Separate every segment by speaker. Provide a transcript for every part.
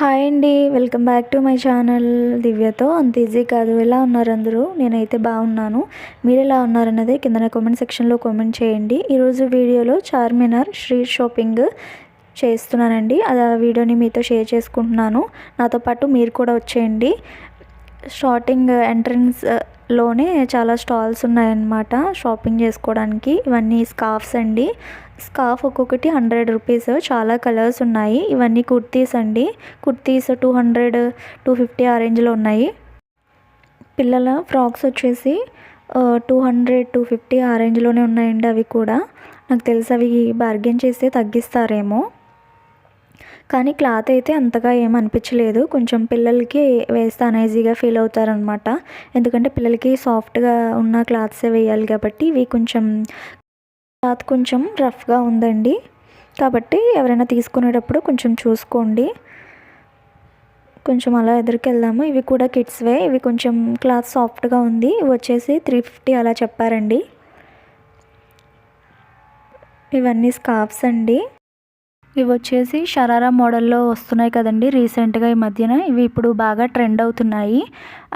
Speaker 1: Hi అండి welcome back to my channel దివ్యతో అంత easy కాదు. ఎలా ఉన్నారు అందరూ? నేనైతే బాగున్నాను. మీరు ఎలా ఉన్నారన్నది కింద కామెంట్ సెక్షన్లో కామెంట్ చేయండి. ఈరోజు వీడియోలో చార్మినార్ స్ట్రీట్ షాపింగ్ చేస్తున్నానండి. అది ఆ వీడియోని మీతో షేర్ చేసుకుంటున్నాను. నాతో పాటు మీరు కూడా వచ్చేయండి. స్టార్టింగ్ ఎంట్రన్స్ uh, uh, లోనే చాలా స్టాల్స్ ఉన్నాయన్నమాట. షాపింగ్ చేసుకోవడానికి ఇవన్నీ స్కార్ఫ్స్ అండి. స్కార్ఫ్ ఒక్కొక్కటి హండ్రెడ్ రూపీస్. చాలా కలర్స్ ఉన్నాయి. ఇవన్నీ కుర్తీస్ అండి. Kurtis two hundred two fifty ఆ రేంజ్లో ఉన్నాయి. పిల్లల ఫ్రాక్స్ వచ్చేసి టూ హండ్రెడ్ టూ ఫిఫ్టీ ఆ రేంజ్లోనే ఉన్నాయండి అవి కూడా. నాకు తెలిసి అవి బార్గెన్ చేస్తే తగ్గిస్తారేమో. కానీ క్లాత్ అయితే అంతగా ఏం అనిపించలేదు. కొంచెం పిల్లలకి వేస్తే అనైజీగా ఫీల్ అవుతారనమాట ఎందుకంటే పిల్లలకి సాఫ్ట్గా ఉన్న క్లాత్సే వేయాలి కాబట్టి ఇవి కొంచెం క్లాత్ కొంచెం రఫ్గా ఉందండి. కాబట్టి ఎవరైనా తీసుకునేటప్పుడు కొంచెం చూసుకోండి. కొంచెం అలా ఎదురుకెళ్దాము. ఇవి కూడా కిడ్స్వే ఇవి కొంచెం క్లాత్ సాఫ్ట్గా ఉంది. ఇవి వచ్చేసి త్రీ ఫిఫ్టీ అలా చెప్పారండి. ఇవన్నీ స్కార్ఫ్స్ అండి. ఇవి వచ్చేసి షరారా మోడల్లో వస్తున్నాయి కదండి. రీసెంట్గా ఈ మధ్యన ఇవి ఇప్పుడు బాగా ట్రెండ్ అవుతున్నాయి.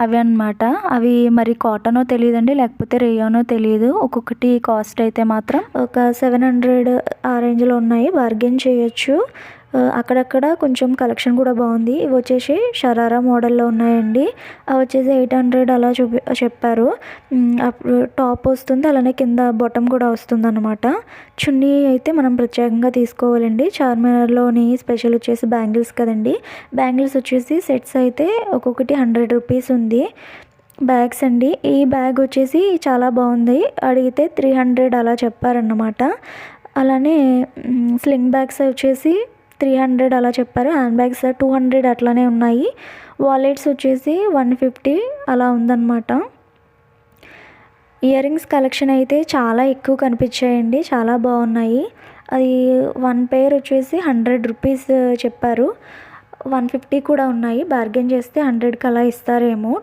Speaker 1: అవి అనమాట అవి మరి కాటనో తెలియదండి లేకపోతే రేయోనో తెలియదు. ఒక్కొక్కటి కాస్ట్ అయితే మాత్రం ఒక సెవెన్ హండ్రెడ్ ఆ రేంజ్లో ఉన్నాయి. బార్గెన్ చేయొచ్చు. అక్కడక్కడ కొంచెం కలెక్షన్ కూడా బాగుంది. ఇవి వచ్చేసి షరారా మోడల్లో ఉన్నాయండి. అవి వచ్చేసి ఎయిట్ హండ్రెడ్ అలా చూపి చెప్పారు. టాప్ వస్తుంది అలానే కింద బొటం కూడా వస్తుంది అనమాట చున్నీ అయితే మనం ప్రత్యేకంగా తీసుకోవాలండి. చార్మినార్లోని స్పెషల్ వచ్చేసి బ్యాంగిల్స్ కదండి. బ్యాంగిల్స్ వచ్చేసి సెట్స్ అయితే ఒక్కొక్కటి హండ్రెడ్ రూపీస్ ఉంది. బ్యాగ్స్ అండి. ఈ బ్యాగ్ వచ్చేసి చాలా బాగుంది. అడిగితే త్రీ హండ్రెడ్ అలా చెప్పారన్నమాట. అలానే స్లింగ్ బ్యాగ్స్ వచ్చేసి త్రీ హండ్రెడ్ అలా చెప్పారు. హ్యాండ్ బ్యాగ్స్ టూ హండ్రెడ్ అట్లానే ఉన్నాయి. వాలెట్స్ వచ్చేసి వన్ ఫిఫ్టీ అలా ఉందన్నమాట. ఇయర్ రింగ్స్ కలెక్షన్ అయితే చాలా ఎక్కువ కనిపించాయండి. చాలా బాగున్నాయి. అది వన్ పేర్ వచ్చేసి హండ్రెడ్ రూపీస్ చెప్పారు. వన్ ఫిఫ్టీ కూడా ఉన్నాయి. బార్గెన్ చేస్తే హండ్రెడ్కి అలా ఇస్తారేమో.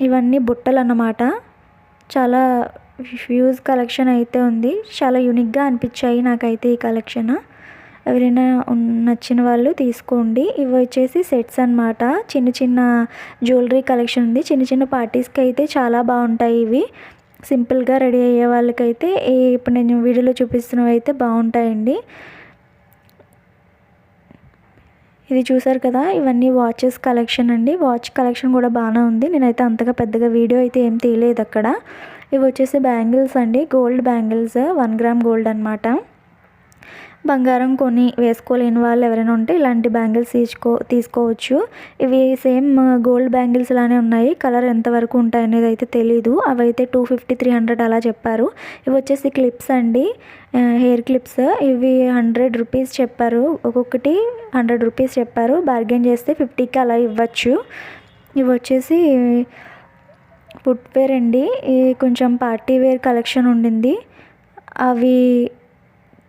Speaker 1: ఇవన్నీ బుట్టలు అన్నమాట చాలా ఫ్యూజ్ కలెక్షన్ అయితే ఉంది. చాలా యూనిక్గా అనిపించాయి నాకైతే ఈ కలెక్షన్. ఎవరైనా నచ్చిన వాళ్ళు తీసుకోండి. ఇవి వచ్చేసి సెట్స్ అనమాట చిన్న చిన్న జ్యువెలరీ కలెక్షన్ ఉంది. చిన్న చిన్న పార్టీస్కి అయితే చాలా బాగుంటాయి ఇవి. సింపుల్గా రెడీ అయ్యే వాళ్ళకైతే ఇప్పుడు నేను వీడియోలో చూపిస్తున్నవి అయితే బాగుంటాయండి. ఇది చూసారు కదా? ఇవన్నీ వాచెస్ కలెక్షన్ అండి. వాచ్ కలెక్షన్ కూడా బాగానే ఉంది. నేనైతే అంతగా పెద్దగా వీడియో అయితే ఏం తీయలేదు అక్కడ. ఇవి వచ్చేసి బ్యాంగిల్స్ అండి. Gold bangles. One gram gold అనమాట బంగారం కొని వేసుకోలేని వాళ్ళు ఎవరైనా ఉంటే ఇలాంటి బ్యాంగిల్స్ తీసుకో తీసుకోవచ్చు. ఇవి సేమ్ గోల్డ్ బ్యాంగిల్స్ లానే ఉన్నాయి. కలర్ ఎంతవరకు ఉంటాయి అనేది అయితే తెలీదు. అవి అయితే టూ ఫిఫ్టీ త్రీ హండ్రెడ్ అలా చెప్పారు. ఇవి వచ్చేసి క్లిప్స్ అండి. Hair clips. ఇవి హండ్రెడ్ రూపీస్ చెప్పారు. ఒక్కొక్కటి హండ్రెడ్ రూపీస్ చెప్పారు. బార్గెన్ చేస్తే ఫిఫ్టీకి అలా ఇవ్వచ్చు. ఇవి వచ్చేసి ఫుట్వేర్ అండి. కొంచెం పార్టీ వేర్ కలెక్షన్ ఉండింది. అవి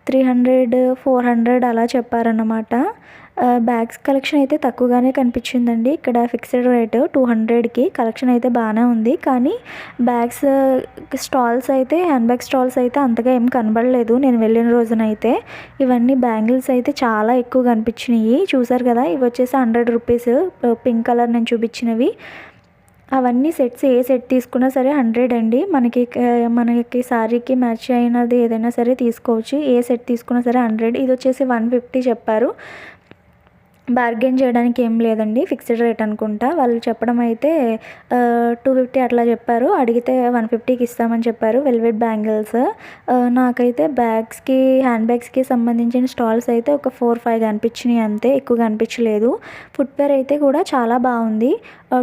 Speaker 1: త్రీ హండ్రెడ్ ఫోర్ హండ్రెడ్ అలా చెప్పారన్నమాట. బ్యాగ్స్ కలెక్షన్ అయితే తక్కువగానే కనిపించిందండి. ఇక్కడ ఫిక్స్డ్ రేటు టూ హండ్రెడ్కి కలెక్షన్ అయితే బాగానే ఉంది. కానీ బ్యాగ్స్ స్టాల్స్ అయితే హ్యాండ్ బ్యాగ్ స్టాల్స్ అయితే అంతగా ఏం కనబడలేదు. నేను వెళ్ళిన రోజునైతే ఇవన్నీ బ్యాంగిల్స్ అయితే చాలా ఎక్కువ కనిపించినాయి. చూసారు కదా ఇవి వచ్చేసి హండ్రెడ్ రూపీస్ పింక్ కలర్ నేను చూపించినవి. అవన్నీ సెట్స్ ఏ సెట్ తీసుకున్నా సరే హండ్రెడ్ అండి. మనకి మనకి శారీకి మ్యాచ్ అయినది ఏదైనా సరే తీసుకోవచ్చు. ఏ సెట్ తీసుకున్నా సరే హండ్రెడ్. ఇది వచ్చేసి వన్ ఫిఫ్టీ చెప్పారు. బార్గెన్ చేయడానికి ఏం లేదండి. ఫిక్స్డ్ రేట్ అనుకుంటా. వాళ్ళు చెప్పడం అయితే టూ ఫిఫ్టీ అట్లా చెప్పారు. అడిగితే వన్ ఫిఫ్టీకి ఇస్తామని చెప్పారు. Velvet bangles. నాకైతే బ్యాగ్స్కి హ్యాండ్ బ్యాగ్స్కి సంబంధించిన స్టాల్స్ అయితే ఒక ఫోర్ ఫైవ్ కనిపించినాయి అంతే. ఎక్కువ కనిపించలేదు. ఫుట్వేర్ అయితే కూడా చాలా బాగుంది.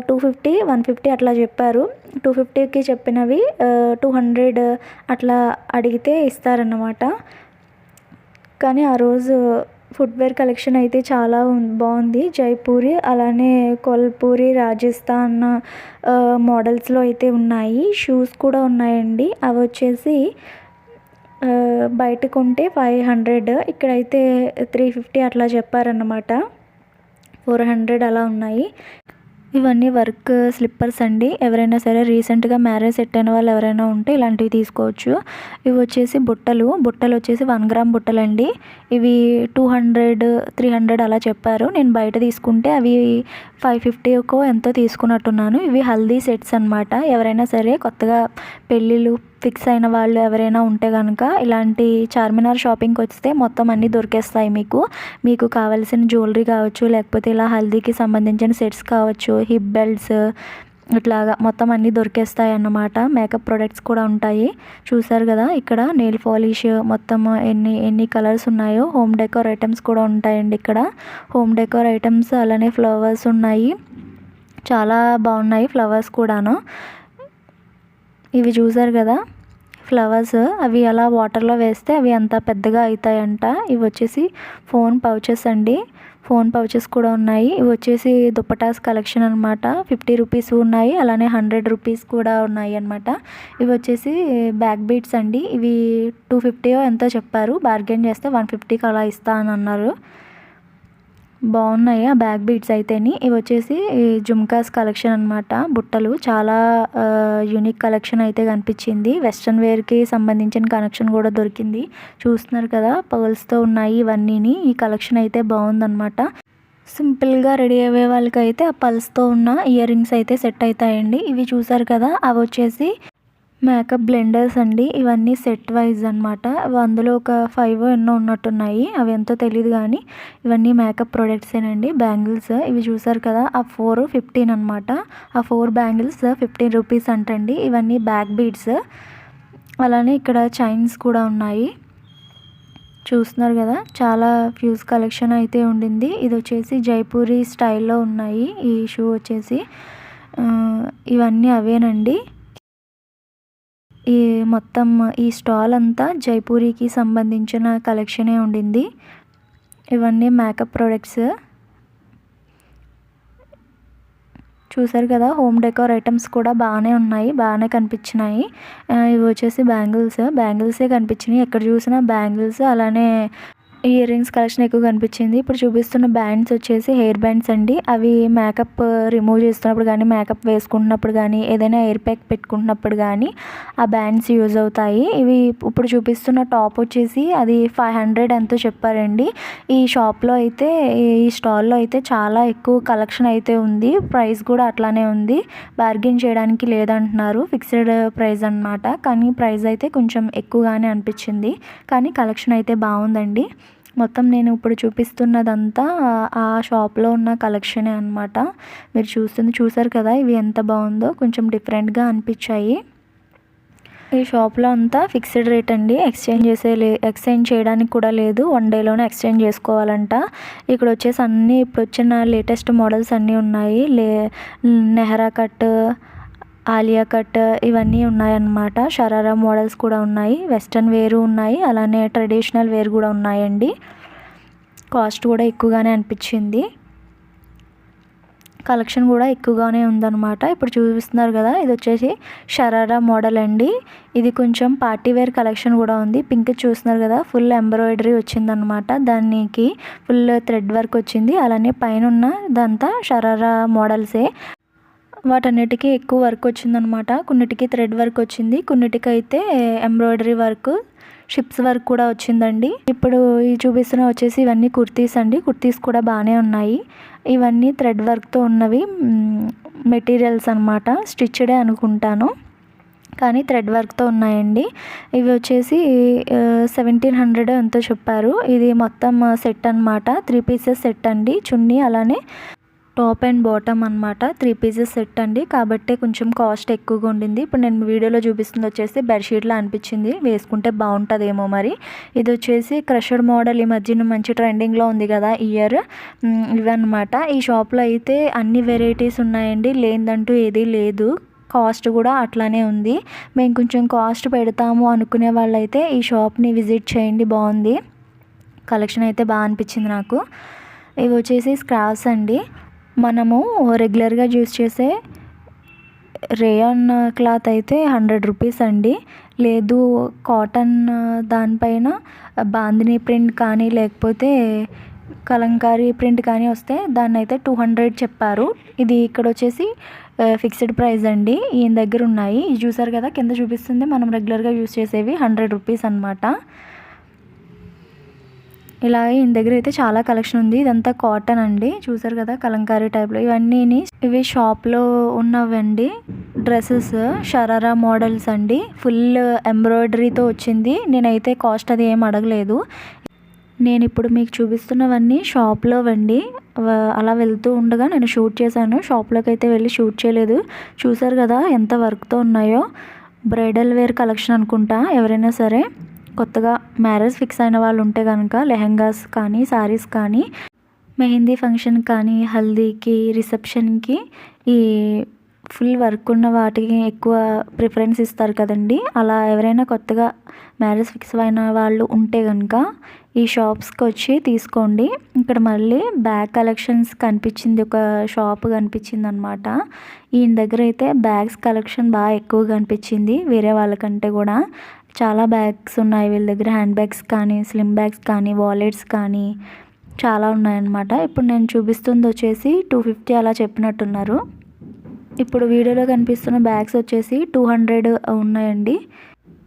Speaker 1: టూ ఫిఫ్టీ వన్ ఫిఫ్టీ అట్లా చెప్పారు. టూ ఫిఫ్టీకి చెప్పినవి టూ హండ్రెడ్ అట్లా అడిగితే ఇస్తారన్నమాట. కానీ ఆ రోజు ఫుట్వేర్ కలెక్షన్ అయితే చాలా బాగుంది. జైపూరి అలానే కొల్పూరి రాజస్థాన్ మోడల్స్లో అయితే ఉన్నాయి. షూస్ కూడా ఉన్నాయండి. అవి వచ్చేసి బయట కొంటే ఫైవ్ హండ్రెడ్ ఇక్కడైతే త్రీ ఫిఫ్టీ అట్లా చెప్పారన్నమాట. ఫోర్ హండ్రెడ్ అలా ఉన్నాయి. ఇవన్నీ వర్క్ స్లిప్పర్స్ అండి. ఎవరైనా సరే రీసెంట్గా మ్యారేజ్ సెట్ అయిన వాళ్ళు ఎవరైనా ఉంటే ఇలాంటివి తీసుకోవచ్చు. ఇవి వచ్చేసి బుట్టలు. బుట్టలు వచ్చేసి వన్ గ్రామ్ బుట్టలు అండి ఇవి టూ హండ్రెడ్ త్రీ హండ్రెడ్ అలా చెప్పారు. నేను బయట తీసుకుంటే అవి ఫైవ్ ఫిఫ్టీకో ఎంతో తీసుకున్నట్టున్నాను. ఇవి హల్దీ సెట్స్ అనమాట ఎవరైనా సరే కొత్తగా పెళ్ళిళ్ళు ఫిక్స్ అయిన వాళ్ళు ఎవరైనా ఉంటే కనుక ఇలాంటి చార్మినార్ షాపింగ్కి వస్తే మొత్తం అన్నీ దొరికేస్తాయి మీకు. మీకు కావాల్సిన జ్యువెలరీ కావచ్చు లేకపోతే ఇలా హల్దీకి సంబంధించిన సెట్స్ కావచ్చు హిప్ బెల్ట్స్ ఇట్లాగా మొత్తం అన్నీ దొరికేస్తాయి అన్నమాట. మేకప్ ప్రొడక్ట్స్ కూడా ఉంటాయి. చూసారు కదా ఇక్కడ నెయిల్ పాలిష్ మొత్తం ఎన్ని ఎన్ని కలర్స్ ఉన్నాయో. హోమ్ డెకోర్ ఐటమ్స్ కూడా ఉంటాయండి ఇక్కడ. హోమ్ డెకోర్ ఐటమ్స్ అలానే ఫ్లవర్స్ ఉన్నాయి. చాలా బాగున్నాయి ఫ్లవర్స్ కూడాను. ఇవి చూసారు కదా? ఫ్లవర్స్. అవి అలా వాటర్లో వేస్తే అవి అంత పెద్దగా అవుతాయంట. ఇవి వచ్చేసి ఫోన్ పౌచెస్ అండి. ఫోన్ పౌచెస్ కూడా ఉన్నాయి. ఇవి వచ్చేసి దుప్పటాస్ కలెక్షన్ అనమాట ఫిఫ్టీ రూపీస్ ఉన్నాయి. అలానే హండ్రెడ్ రూపీస్ కూడా ఉన్నాయి అనమాట ఇవి వచ్చేసి బ్యాక్ బీట్స్ అండి. ఇవి టూ ఫిఫ్టీయో ఎంతో చెప్పారు. బార్గెన్ చేస్తే వన్ ఫిఫ్టీకి అలా ఇస్తా అని అన్నారు. బాగున్నాయి. ఆ బ్యాక్ బీట్స్ అయితేని. ఇవి వచ్చేసి జుమ్కాస్ కలెక్షన్ అనమాట బుట్టలు. చాలా యూనిక్ కలెక్షన్ అయితే కనిపించింది. వెస్ట్రన్ వేర్కి సంబంధించిన కలెక్షన్ కూడా దొరికింది. చూస్తున్నారు కదా పర్ల్స్తో ఉన్నాయి ఇవన్నీని. ఈ కలెక్షన్ అయితే బాగుందన్నమాట. సింపుల్గా రెడీ అయ్యే వాళ్ళకైతే ఆ పల్స్తో ఉన్న ఇయర్ రింగ్స్ అయితే సెట్ అవుతాయండి. ఇవి చూసారు కదా అవి వచ్చేసి మేకప్ బ్లెండర్స్ అండి. ఇవన్నీ సెట్ వైజ్ అనమాట అందులో ఒక ఫైవ్ ఎన్నో ఉన్నట్టున్నాయి. అవి ఎంతో తెలియదు కానీ ఇవన్నీ మేకప్ ప్రొడక్ట్సేనండి బ్యాంగిల్స్ ఇవి చూసారు కదా ఆ ఫోర్ ఫిఫ్టీన్ అనమాట ఆ ఫోర్ బ్యాంగిల్స్ ఫిఫ్టీన్ రూపీస్ అంటండి. ఇవన్నీ బ్యాక్ బీడ్స్. అలానే ఇక్కడ చైన్స్ కూడా ఉన్నాయి. చూస్తున్నారు కదా చాలా ఫ్యూజ్ కలెక్షన్ అయితే ఉండింది. ఇది వచ్చేసి జైపూరి స్టైల్లో ఉన్నాయి. ఈ షూ వచ్చేసి ఇవన్నీ అవేనండి. ఈ మొత్తం ఈ స్టాల్ అంతా జైపూరికి సంబంధించిన కలెక్షనే ఉండింది. ఇవన్నీ మేకప్ ప్రొడక్ట్స్. చూసారు కదా హోమ్ డెకోర్ ఐటమ్స్ కూడా బాగానే ఉన్నాయి బాగానే కనిపించినాయి. ఇవి వచ్చేసి బ్యాంగిల్స్. బ్యాంగిల్సే కనిపించినాయి. ఎక్కడ చూసినా బ్యాంగిల్స్ అలానే ఇయర్ రింగ్స్ కలెక్షన్ ఎక్కువ కనిపించింది. ఇప్పుడు చూపిస్తున్న బ్యాండ్స్ వచ్చేసి హెయిర్ బ్యాండ్స్ అండి. అవి మేకప్ రిమూవ్ uh, చేస్తున్నప్పుడు కానీ మేకప్ వేసుకుంటున్నప్పుడు కానీ ఏదైనా ఎయిర్ ప్యాక్ పెట్టుకుంటున్నప్పుడు కానీ ఆ బ్యాండ్స్ యూజ్ అవుతాయి. ఇవి ఇప్పుడు చూపిస్తున్న టాప్ వచ్చేసి అది ఫైవ్ హండ్రెడ్ ఎంతో చెప్పారండి. ఈ షాప్లో అయితే ఈ స్టాల్లో అయితే చాలా ఎక్కువ కలెక్షన్ అయితే ఉంది. ప్రైస్ కూడా అట్లానే ఉంది. బార్గెన్ చేయడానికి లేదంటున్నారు. ఫిక్స్డ్ ప్రైస్ అనమాట కానీ ప్రైస్ అయితే కొంచెం ఎక్కువగానే అనిపించింది. కానీ కలెక్షన్ అయితే బాగుందండి. మొత్తం నేను ఇప్పుడు చూపిస్తున్నదంతా ఆ షాప్లో ఉన్న కలెక్షనే అనమాట మీరు చూస్తుంది చూసారు కదా ఇవి ఎంత బాగుందో కొంచెం డిఫరెంట్గా అనిపించాయి. ఈ షాప్లో అంతా ఫిక్స్డ్ రేట్ అండి. ఎక్స్చేంజ్ చేసే లే ఎక్స్చేంజ్ చేయడానికి కూడా లేదు. వన్ డేలోనే ఎక్స్చేంజ్ చేసుకోవాలంట. ఇక్కడ వచ్చేసి అన్నీ ఇప్పుడు వచ్చిన లేటెస్ట్ మోడల్స్ అన్నీ ఉన్నాయి. లే నెహరా కట్ ఆలియా కట్ ఇవన్నీ ఉన్నాయన్నమాట. షరారా మోడల్స్ కూడా ఉన్నాయి. వెస్ట్రన్ వేరు ఉన్నాయి. అలానే ట్రెడిషనల్ వేర్ కూడా ఉన్నాయండి. కాస్ట్ కూడా ఎక్కువగానే అనిపించింది. కలెక్షన్ కూడా ఎక్కువగానే ఉందన్నమాట. ఇప్పుడు చూపిస్తున్నారు కదా ఇది వచ్చేసి షరారా మోడల్ అండి. ఇది కొంచెం పార్టీ వేర్ కలెక్షన్ కూడా ఉంది. పింక్ చూస్తున్నారు కదా ఫుల్ ఎంబ్రాయిడరీ వచ్చిందనమాట దానికి ఫుల్ థ్రెడ్ వర్క్ వచ్చింది. అలానే పైన ఉన్న ఇదంతా షరారా మోడల్సే వాటన్నిటికీ ఎక్కువ వర్క్ వచ్చిందనమాట కొన్నిటికి థ్రెడ్ వర్క్ వచ్చింది. కొన్నిటికి అయితే ఎంబ్రాయిడరీ వర్క్ షిప్స్ వర్క్ కూడా వచ్చిందండి. ఇప్పుడు ఈ చూపిస్తున్న వచ్చేసి ఇవన్నీ కుర్తీస్ అండి. కుర్తీస్ కూడా బాగానే ఉన్నాయి. ఇవన్నీ థ్రెడ్ వర్క్తో ఉన్నవి మెటీరియల్స్ అనమాట స్టిచ్డే అనుకుంటాను. కానీ థ్రెడ్ వర్క్తో ఉన్నాయండి. ఇవి వచ్చేసి సెవెంటీన్ హండ్రెడ్ ఎంతో చెప్పారు. ఇది మొత్తం సెట్ అనమాట త్రీ పీసెస్ సెట్ అండి. చున్నీ అలానే టాప్ అండ్ బాటమ్ అనమాట త్రీ పీసెస్ సెట్ అండి. కాబట్టి కొంచెం కాస్ట్ ఎక్కువగా ఉండింది. ఇప్పుడు నేను వీడియోలో చూపిస్తుంది వచ్చేసి బెడ్షీట్లో అనిపించింది. వేసుకుంటే బాగుంటుందేమో మరి. ఇది వచ్చేసి క్రషర్ మోడల్. ఈ మధ్యన మంచి ట్రెండింగ్లో ఉంది కదా ఇయర్. ఇవన్నమాట. ఈ షాప్లో అయితే అన్ని వెరైటీస్ ఉన్నాయండి. లేదంటూ ఏదీ లేదు. కాస్ట్ కూడా అట్లానే ఉంది. మేము కొంచెం కాస్ట్ పెడతాము అనుకునే వాళ్ళైతే ఈ షాప్ని విజిట్ చేయండి. బాగుంది. కలెక్షన్ అయితే బాగా అనిపించింది నాకు. ఇవి వచ్చేసి స్క్రాప్స్ అండి. మనము రెగ్యులర్గా యూజ్ చేసే రేయాన్ క్లాత్ అయితే హండ్రెడ్ రూపీస్ అండి. లేదు కాటన్ దానిపైన బాందిని ప్రింట్ కానీ లేకపోతే కలంకారీ ప్రింట్ కానీ వస్తే దాన్ని అయితే టూ హండ్రెడ్ చెప్పారు. ఇది ఇక్కడ వచ్చేసి ఫిక్స్డ్ ప్రైస్ అండి. ఈయన దగ్గర ఉన్నాయి. ఇది చూసారు కదా కింద చూపిస్తుంది. మనం రెగ్యులర్గా యూజ్ చేసేవి హండ్రెడ్ రూపీస్ అనమాట ఇలా ఈయన దగ్గర అయితే చాలా కలెక్షన్ ఉంది. ఇదంతా కాటన్ అండి. చూసారు కదా కలంకారీ టైప్లో ఇవన్నీ ఇవి షాప్లో ఉన్నవండి. డ్రెస్సెస్ షరారా మోడల్స్ అండి. ఫుల్ ఎంబ్రాయిడరీతో వచ్చింది. నేనైతే కాస్ట్ అది ఏం అడగలేదు. నేను ఇప్పుడు మీకు చూపిస్తున్నవన్నీ షాప్లో వండి అలా వెళ్తూ ఉండగా నేను షూట్ చేశాను. షాప్లోకి అయితే వెళ్ళి షూట్ చేయలేదు. చూసారు కదా ఎంత వర్క్తో ఉన్నాయో. బ్రైడల్ వేర్ కలెక్షన్ అనుకుంటా ఎవరైనా సరే. కొత్తగా మ్యారేజ్ ఫిక్స్ అయిన వాళ్ళు ఉంటే కనుక లెహెంగాస్ కానీ శారీస్ కానీ మెహందీ ఫంక్షన్ కానీ హల్దీకి రిసెప్షన్కి ఈ ఫుల్ వర్క్ ఉన్న వాటికి ఎక్కువ ప్రిఫరెన్స్ ఇస్తారు కదండి. అలా ఎవరైనా కొత్తగా మ్యారేజ్ ఫిక్స్ అయిన వాళ్ళు ఉంటే కనుక ఈ షాప్స్కి వచ్చి తీసుకోండి. ఇక్కడ మళ్ళీ బ్యాగ్ కలెక్షన్స్ కనిపించింది ఒక షాప్ కనిపించింది అనమాట ఈయన దగ్గర అయితే బ్యాగ్స్ కలెక్షన్ బాగా ఎక్కువ కనిపించింది వేరే వాళ్ళకంటే కూడా. చాలా బ్యాగ్స్ ఉన్నాయి వీళ్ళ దగ్గర. హ్యాండ్ బ్యాగ్స్ కానీ స్లిమ్ బ్యాగ్స్ కానీ వాలెట్స్ కానీ చాలా ఉన్నాయన్నమాట. ఇప్పుడు నేను చూపిస్తుంది వచ్చేసి టూ ఫిఫ్టీ అలా చెప్పినట్టున్నారు. ఇప్పుడు వీడియోలో కనిపిస్తున్న బ్యాగ్స్ వచ్చేసి టూ హండ్రెడ్ ఉన్నాయండి.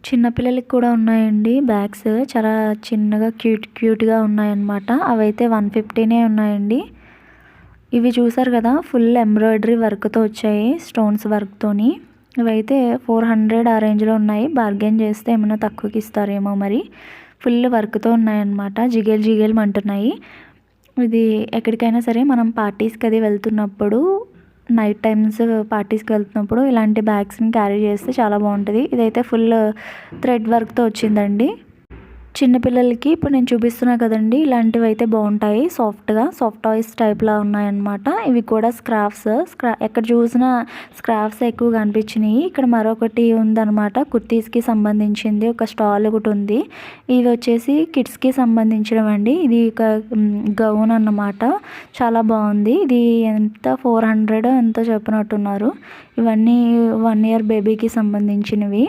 Speaker 1: చిన్నపిల్లలకి కూడా ఉన్నాయండి బ్యాగ్స్ చాలా చిన్నగా క్యూట్ క్యూట్గా ఉన్నాయన్నమాట. అవైతే వన్ ఫిఫ్టీనే ఉన్నాయండి. ఇవి చూసారు కదా ఫుల్ ఎంబ్రాయిడరీ వర్క్తో వచ్చాయి స్టోన్స్ వర్క్తోని ఇవైతే ఫోర్ హండ్రెడ్ ఆ రేంజ్లో ఉన్నాయి. బార్గెన్ చేస్తే ఏమైనా తక్కువకి ఇస్తారేమో మరి. ఫుల్ వర్క్తో ఉన్నాయన్నమాట. జిగేలు జిగేలు అంటున్నాయి. ఇది ఎక్కడికైనా సరే మనం పార్టీస్కి అది వెళ్తున్నప్పుడు నైట్ టైమ్స్ పార్టీస్కి వెళ్తున్నప్పుడు ఇలాంటి బ్యాగ్స్ని క్యారీ చేస్తే చాలా బాగుంటుంది. ఇదైతే ఫుల్ థ్రెడ్ వర్క్తో వచ్చిందండి. చిన్నపిల్లలకి ఇప్పుడు నేను చూపిస్తున్నా కదండి ఇలాంటివి అయితే బాగుంటాయి సాఫ్ట్గా సాఫ్ట్ టాయ్స్ టైప్లా ఉన్నాయన్నమాట. ఇవి కూడా స్క్రాఫ్స్ స్క్రా ఎక్కడ చూసినా స్క్రాఫ్స్ ఎక్కువ కనిపించినాయి. ఇక్కడ మరొకటి ఉందన్నమాట కుర్తీస్కి సంబంధించింది ఒక స్టాల్ ఒకటి ఉంది. ఇది వచ్చేసి కిడ్స్కి సంబంధించినవండి ఇది ఒక గౌన్ అన్నమాట. చాలా బాగుంది. ఇది ఎంత ఫోర్ హండ్రెడ్ ఎంతో చెప్పినట్టున్నారు. ఇవన్నీ వన్ ఇయర్ బేబీకి సంబంధించినవి.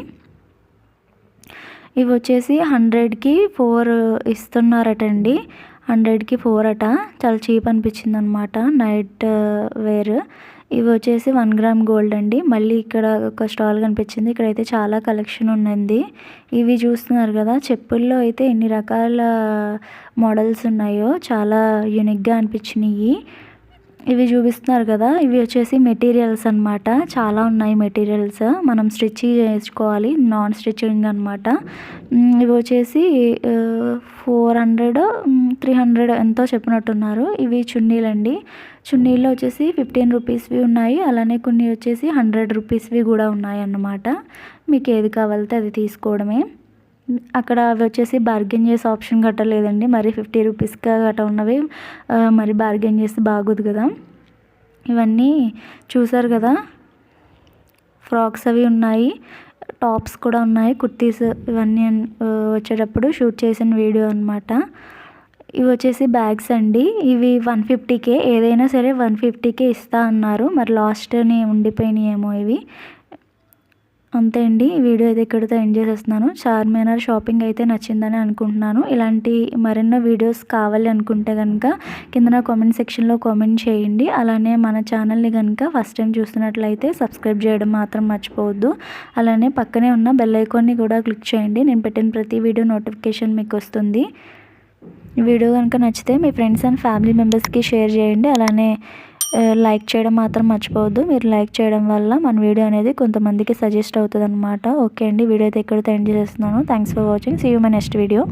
Speaker 1: ఇవి వచ్చేసి హండ్రెడ్కి ఫోర్ ఇస్తున్నారటండి. హండ్రెడ్కి ఫోర్ అట. చాలా చీప్ అనిపించింది అనమాట నైట్ వేర్. ఇవి వచ్చేసి వన్ గ్రామ్ గోల్డ్ అండి. మళ్ళీ ఇక్కడ ఒక స్టాల్ కనిపించింది. ఇక్కడైతే చాలా కలెక్షన్ ఉన్నది ఇవి చూస్తున్నారు కదా చెప్పుల్లో అయితే ఎన్ని రకాల మోడల్స్ ఉన్నాయో చాలా యూనిక్గా అనిపించినాయి ఇవి చూపిస్తున్నారు కదా ఇవి వచ్చేసి మెటీరియల్స్ అనమాట చాలా ఉన్నాయి మెటీరియల్స్. మనం స్టిచ్ చేసుకోవాలి నాన్ స్టిచ్చింగ్ అనమాట ఇవి వచ్చేసి ఫోర్ హండ్రెడ్ త్రీ హండ్రెడ్ ఎంతో చెప్పినట్టున్నారు. ఇవి చున్నీలండి. చున్నీల్లో వచ్చేసి ఫిఫ్టీన్ రూపీస్వి ఉన్నాయి. అలానే కొన్ని వచ్చేసి హండ్రెడ్ రూపీస్వి కూడా ఉన్నాయి అన్నమాట. మీకు ఏది కావాలితే అది తీసుకోవడమే. అక్కడ అవి వచ్చేసి బార్గెన్ చేసే ఆప్షన్ గట్ట లేదండి మరి ఫిఫ్టీ రూపీస్గా గట్ట ఉన్నవి మరి బార్గెన్ చేస్తే బాగోదు కదా. ఇవన్నీ చూసారు కదా? ఫ్రాక్స్ అవి ఉన్నాయి టాప్స్ కూడా ఉన్నాయి కుర్తీస్ ఇవన్నీ వచ్చేటప్పుడు షూట్ చేసిన వీడియో అనమాట ఇవి వచ్చేసి బ్యాగ్స్ అండి. ఇవి వన్ ఫిఫ్టీకే ఏదైనా సరే వన్ ఫిఫ్టీకే ఇస్తా అన్నారు. మరి లాస్ట్ని ఉండిపోయినాయి ఏమో ఇవి. అంతే అండి వీడియో అయితే ఇక్కడితో ఎండ్ చేసేస్తున్నాను. చార్మినార్ షాపింగ్ అయితే నచ్చిందని అనుకుంటున్నాను. ఇలాంటి మరెన్నో వీడియోస్ కావాలి అనుకుంటే కనుక కింద నా కామెంట్ సెక్షన్లో కామెంట్ చేయండి. అలానే మన ఛానల్ని కనుక ఫస్ట్ టైం చూస్తున్నట్లయితే సబ్స్క్రైబ్ చేయడం మాత్రం మర్చిపోవద్దు. అలానే పక్కనే ఉన్న బెల్ ఐకాన్ని కూడా క్లిక్ చేయండి. నేను పెట్టిన ప్రతి వీడియో నోటిఫికేషన్ మీకు వస్తుంది. వీడియో కనుక నచ్చితే మీ ఫ్రెండ్స్ అండ్ ఫ్యామిలీ మెంబర్స్కి షేర్ చేయండి. అలానే లైక్ చేయడం మాత్రం మర్చిపోవద్దు. మీరు లైక్ చేయడం వల్ల మన వీడియో అనేది కొంతమందికి సజెస్ట్ అవుతుంది అనమాట ఓకే అండి. వీడియో అయితే ఎక్కడితో ఎండ్ చేస్తున్నాను. Thanks for watching see you my next video